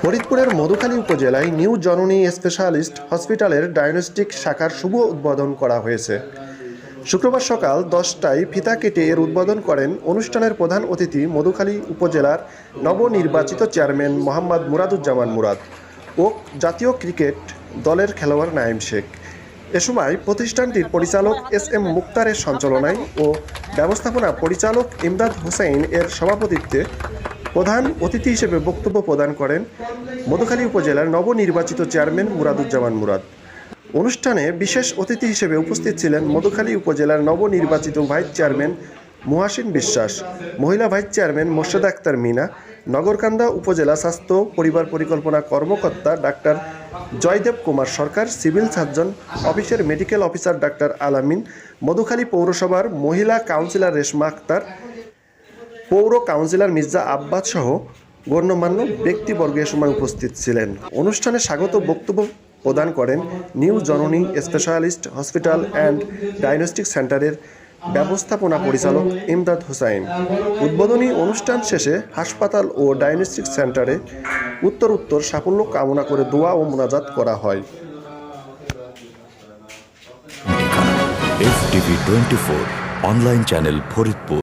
ফরিদপুরের মধুখালী উপজেলায় নিউ জননী স্পেশালিস্ট হসপিটালের ডায়াগনস্টিক শাখার শুভ উদ্বোধন করা হয়েছে। শুক্রবার সকাল দশটায় ফিতা কেটে এর উদ্বোধন করেন অনুষ্ঠানের প্রধান অতিথি মধুখালী উপজেলার নবনির্বাচিত চেয়ারম্যান মোহাম্মদ মুরাদুজ্জামান মুরাদ ও জাতীয় ক্রিকেট দলের খেলোয়াড় নাইম শেখ। এ সময় প্রতিষ্ঠানটির পরিচালক এস এম মুক্তারের সঞ্চালনায় ও ব্যবস্থাপনা পরিচালক ইমদাদ হোসেন এর সভাপতিত্বে প্রধান অতিথি হিসেবে বক্তব্য প্রদান করেন মধুখালী উপজেলার নবনির্বাচিত চেয়ারম্যান মুরাদুজ্জামান মুরাদ। অনুষ্ঠানে বিশেষ অতিথি হিসেবে উপস্থিত ছিলেন মধুখালী উপজেলার নবনির্বাচিত ভাইস চেয়ারম্যান মুহাসিন বিশ্বাস, মহিলা ভাইস চেয়ারম্যান মোর্শেদা আক্তার মিনা, নগরকান্দা উপজেলা স্বাস্থ্য পরিবার পরিকল্পনা কর্মকর্তা doctor Joydeb Kumar Sarkar, civil surgeon, অফিসের medical officer doctor Alamin, Madhukhali পৌরসভার মহিলা কাউন্সিলর রেশমা আক্তার, পৌর কাউন্সিলর মির্জা আব্বাস সহ গণ্যমান্য ব্যক্তিবর্গ এ সময় উপস্থিত ছিলেন। অনুষ্ঠানে স্বাগত বক্তব্য প্রদান করেন নিউ জননী স্পেশালিস্ট হসপিটাল অ্যান্ড ডায়াগনস্টিক সেন্টারের ব্যবস্থাপনা পরিচালক ইমদাদ হোসাইন। উদ্বোধনী অনুষ্ঠান শেষে হাসপাতাল ও ডায়াগনস্টিক সেন্টারে উত্তর উত্তর সাফল্য কামনা করে দোয়া ও মোনাজাত করা হয়। F twenty four online channel Faridpur